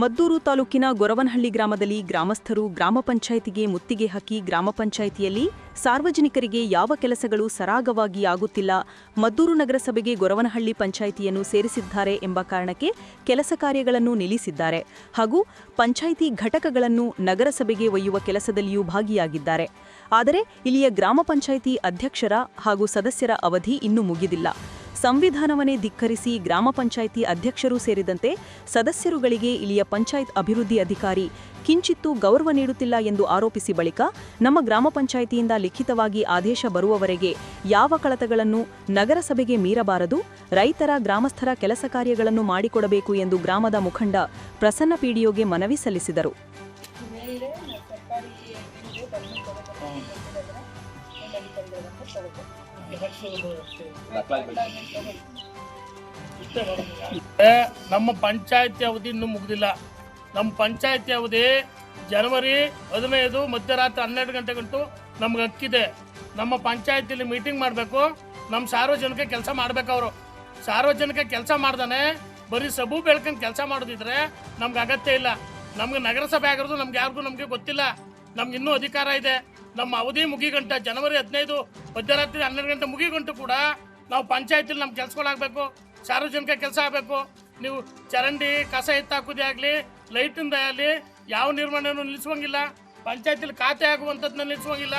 ಮದ್ದೂರು ತಾಲೂಕಿನ ಗೊರವನಹಳ್ಳಿ ಗ್ರಾಮದಲ್ಲಿ ಗ್ರಾಮಸ್ಥರು ಗ್ರಾಮ ಪಂಚಾಯಿತಿಗೆ ಮುತ್ತಿಗೆ ಹಾಕಿ ಗ್ರಾಮ ಪಂಚಾಯಿತಿಯಲ್ಲಿ ಸಾರ್ವಜನಿಕರಿಗೆ ಯಾವ ಕೆಲಸಗಳು ಸರಾಗವಾಗಿ ಆಗುತ್ತಿಲ್ಲ, ಮದ್ದೂರು ನಗರಸಭೆಗೆ ಗೊರವನಹಳ್ಳಿ ಪಂಚಾಯಿತಿಯನ್ನು ಸೇರಿಸಿದ್ದಾರೆ ಎಂಬ ಕಾರಣಕ್ಕೆ ಕೆಲಸ ಕಾರ್ಯಗಳನ್ನು ನಿಲ್ಲಿಸಿದ್ದಾರೆ ಹಾಗೂ ಪಂಚಾಯಿತಿ ಘಟಕಗಳನ್ನು ನಗರಸಭೆಗೆ ಒಯ್ಯುವ ಕೆಲಸದಲ್ಲಿಯೂ ಭಾಗಿಯಾಗಿದ್ದಾರೆ. ಆದರೆ ಇಲ್ಲಿಯ ಗ್ರಾಮ ಪಂಚಾಯಿತಿ ಅಧ್ಯಕ್ಷರ ಹಾಗೂ ಸದಸ್ಯರ ಅವಧಿ ಇನ್ನೂ ಮುಗಿದಿಲ್ಲ. ಸಂವಿಧಾನವನ್ನೇ ಧಿಕ್ಕರಿಸಿ ಗ್ರಾಮ ಪಂಚಾಯಿತಿ ಅಧ್ಯಕ್ಷರು ಸೇರಿದಂತೆ ಸದಸ್ಯರುಗಳಿಗೆ ಇಲ್ಲಿಯ ಪಂಚಾಯತ್ ಅಭಿವೃದ್ಧಿ ಅಧಿಕಾರಿ ಕಿಂಚಿತ್ತೂ ಗೌರವ ನೀಡುತ್ತಿಲ್ಲ ಎಂದು ಆರೋಪಿಸಿ ಬಳಿಕ ನಮ್ಮ ಗ್ರಾಮ ಪಂಚಾಯಿತಿಯಿಂದ ಲಿಖಿತವಾಗಿ ಆದೇಶ ಬರುವವರೆಗೆ ಯಾವ ಕಳತಗಳನ್ನು ನಗರಸಭೆಗೆ ಮೀರಬಾರದು, ರೈತರ ಗ್ರಾಮಸ್ಥರ ಕೆಲಸ ಕಾರ್ಯಗಳನ್ನು ಮಾಡಿಕೊಡಬೇಕು ಎಂದು ಗ್ರಾಮದ ಮುಖಂಡ ಪ್ರಸನ್ನ ಪಿಡಿಒಗೆ ಮನವಿ ಸಲ್ಲಿಸಿದರು. ನಮ್ಮ ಪಂಚಾಯತಿ ಅವಧಿ ಇನ್ನೂ ಮುಗ್ದಿಲ್ಲ. ನಮ್ಮ ಪಂಚಾಯತಿ ಅವಧಿ ಜನವರಿ ಹದಿನೈದು ಮಧ್ಯರಾತ್ರಿ ಹನ್ನೆರಡು ಗಂಟೆ ಗಂಟು ನಮ್ಗೆ ಹಕ್ಕಿದೆ. ನಮ್ಮ ಪಂಚಾಯತಿಲಿ ಮೀಟಿಂಗ್ ಮಾಡಬೇಕು. ನಮ್ಮ ಸಾರ್ವಜನಿಕ ಕೆಲಸ ಮಾಡ್ಬೇಕು ಅವರು. ಸಾರ್ವಜನಿಕ ಕೆಲಸ ಮಾಡ್ದಾನೆ, ಬರೀ ಸಬು ಬೆಳ್ಕೊಂಡು ಕೆಲಸ ಮಾಡೋದಿದ್ರೆ ನಮ್ಗೆ ಅಗತ್ಯ ಇಲ್ಲ. ನಮ್ಗೆ ನಗರಸಭೆ ಆಗಿರೋದು ನಮ್ಗೆ ಯಾರಿಗೂ ನಮಗೆ ಗೊತ್ತಿಲ್ಲ. ನಮ್ಗೆ ಇನ್ನೂ ಅಧಿಕಾರ ಇದೆ. ನಮ್ಮ ಅವಧಿ ಮುಗಿಗಂಟ ಜನವರಿ ಹದಿನೈದು ಮಧ್ಯರಾತ್ರಿ ಹನ್ನೆರಡು ಗಂಟೆ ಮುಗಿಗಂಟು ಕೂಡ ನಾವು ಪಂಚಾಯತಿಲಿ ನಮ್ಮ ಕೆಲಸಗಳಾಗಬೇಕು, ಸಾರ್ವಜನಿಕ ಕೆಲಸ ಆಗಬೇಕು. ನೀವು ಚರಂಡಿ, ಕಸ ಎತ್ತಾಕೋದೇ ಆಗಲಿ, ಲೈಟಿಂದ ಆಗಲಿ ಯಾವ ನಿರ್ಮಾಣನೂ ನಿಲ್ಲಿಸುವಂಗಿಲ್ಲ. ಪಂಚಾಯತಿಲಿ ಖಾತೆ ಆಗುವಂಥದ್ದನ್ನ ನಿಲ್ಲಿಸುವಂಗಿಲ್ಲ.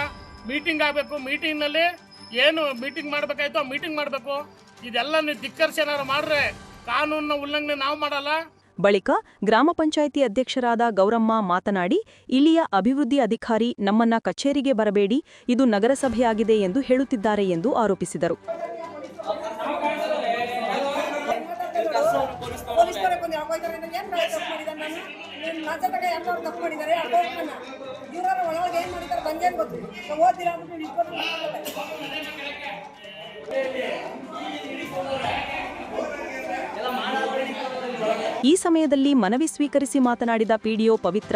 ಮೀಟಿಂಗ್ ಆಗಬೇಕು, ಮೀಟಿಂಗ್ನಲ್ಲಿ ಏನು ಮೀಟಿಂಗ್ ಮಾಡಬೇಕಾಯ್ತು ಆ ಮೀಟಿಂಗ್ ಮಾಡಬೇಕು. ಇದೆಲ್ಲ ನೀವು ಧಿಕ್ಕರಿಸಿ ಏನಾರು ಮಾಡ್ರೆ ಕಾನೂನಿನ ಉಲ್ಲಂಘನೆ ನಾವು ಮಾಡಲ್ಲ. ಬಳಿಕ ಗ್ರಾಮ ಪಂಚಾಯಿತಿ ಅಧ್ಯಕ್ಷರಾದ ಗೌರಮ್ಮ ಮಾತನಾಡಿ, ಇಲ್ಲಿಯ ಅಭಿವೃದ್ಧಿ ಅಧಿಕಾರಿ ನಮ್ಮನ್ನ ಕಚೇರಿಗೆ ಬರಬೇಡಿ, ಇದು ನಗರಸಭೆಯಾಗಿದೆ ಎಂದು ಹೇಳುತ್ತಿದ್ದಾರೆ ಎಂದು ಆರೋಪಿಸಿದರು. ಈ ಸಮಯದಲ್ಲಿ ಮನವಿ ಸ್ವೀಕರಿಸಿ ಮಾತನಾಡಿದ ಪಿಡಿಒ ಪವಿತ್ರ,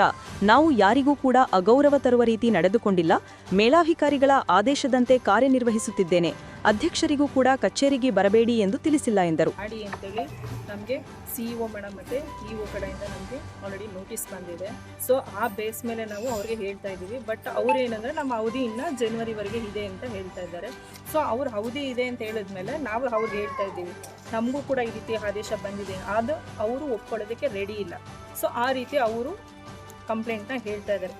ನಾವು ಯಾರಿಗೂ ಕೂಡ ಅಗೌರವ ತರುವ ರೀತಿ ನಡೆದುಕೊಂಡಿಲ್ಲ. ಮೇಳಾಧಿಕಾರಿಗಳ ಆದೇಶದಂತೆ ಕಾರ್ಯನಿರ್ವಹಿಸುತ್ತಿದ್ದೇನೆ. ಅಧ್ಯಕ್ಷರಿಗೂ ಕೂಡ ಕಚೇರಿಗೆ ಬರಬೇಡಿ ಎಂದು ತಿಳಿಸಿಲ್ಲ ಎಂದರು. ಮಾಡಿ ಅಂತೇಳಿ ನಮಗೆ ಸಿ ಇ ಒ ಮೇಡಮ್ ಮತ್ತು ಇ ಕಡೆಯಿಂದ ನಮಗೆ ಆಲ್ರೆಡಿ ನೋಟಿಸ್ ಬಂದಿದೆ. ಸೊ ಆ ಬೇಸ್ ಮೇಲೆ ನಾವು ಅವ್ರಿಗೆ ಹೇಳ್ತಾ ಇದ್ದೀವಿ. ಬಟ್ ಅವ್ರು ಏನಂದರೆ ನಮ್ಮ ಅವಧಿ ಇನ್ನು ಜನವರಿವರೆಗೆ ಇದೆ ಅಂತ ಹೇಳ್ತಾ ಇದ್ದಾರೆ. ಸೊ ಅವ್ರ ಅವಧಿ ಇದೆ ಅಂತ ಹೇಳಿದ್ಮೇಲೆ ನಾವು ಅವ್ರಿಗೆ ಹೇಳ್ತಾ ಇದ್ದೀವಿ. ನಮಗೂ ಕೂಡ ಈ ರೀತಿ ಆದೇಶ ಬಂದಿದೆ. ಅದು ಅವರು ಒಪ್ಕೊಳ್ಳೋದಕ್ಕೆ ರೆಡಿ ಇಲ್ಲ. ಸೊ ಆ ರೀತಿ ಅವರು ಕಂಪ್ಲೇಂಟ್ನ ಹೇಳ್ತಾ ಇದ್ದಾರೆ.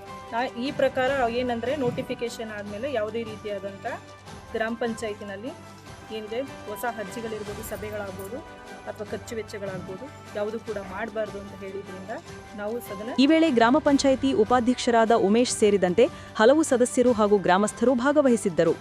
ಈ ಪ್ರಕಾರ ಏನಂದರೆ ನೋಟಿಫಿಕೇಶನ್ ಆದಮೇಲೆ ಯಾವುದೇ ರೀತಿಯಾದಂಥ ಗ್ರಾಮ ಪಂಚಾಯತಿನಲ್ಲಿ ಏನಿದೆ ಹೊಸ ಅರ್ಜಿಗಳಿರ್ಬೋದು, ಸಭೆಗಳಾಗ್ಬೋದು ಅಥವಾ ಖರ್ಚು ವೆಚ್ಚಗಳಾಗ್ಬೋದು ಯಾವುದು ಕೂಡ ಮಾಡಬಾರ್ದು ಅಂತ ಹೇಳಿದ್ರಿಂದ ನಾವು ಸದನ ಈ ವೇಳೆ ಗ್ರಾಮ ಪಂಚಾಯಿತಿ ಉಪಾಧ್ಯಕ್ಷರಾದ ಉಮೇಶ್ ಸೇರಿದಂತೆ ಹಲವು ಸದಸ್ಯರು ಹಾಗೂ ಗ್ರಾಮಸ್ಥರು ಭಾಗವಹಿಸಿದ್ದರು.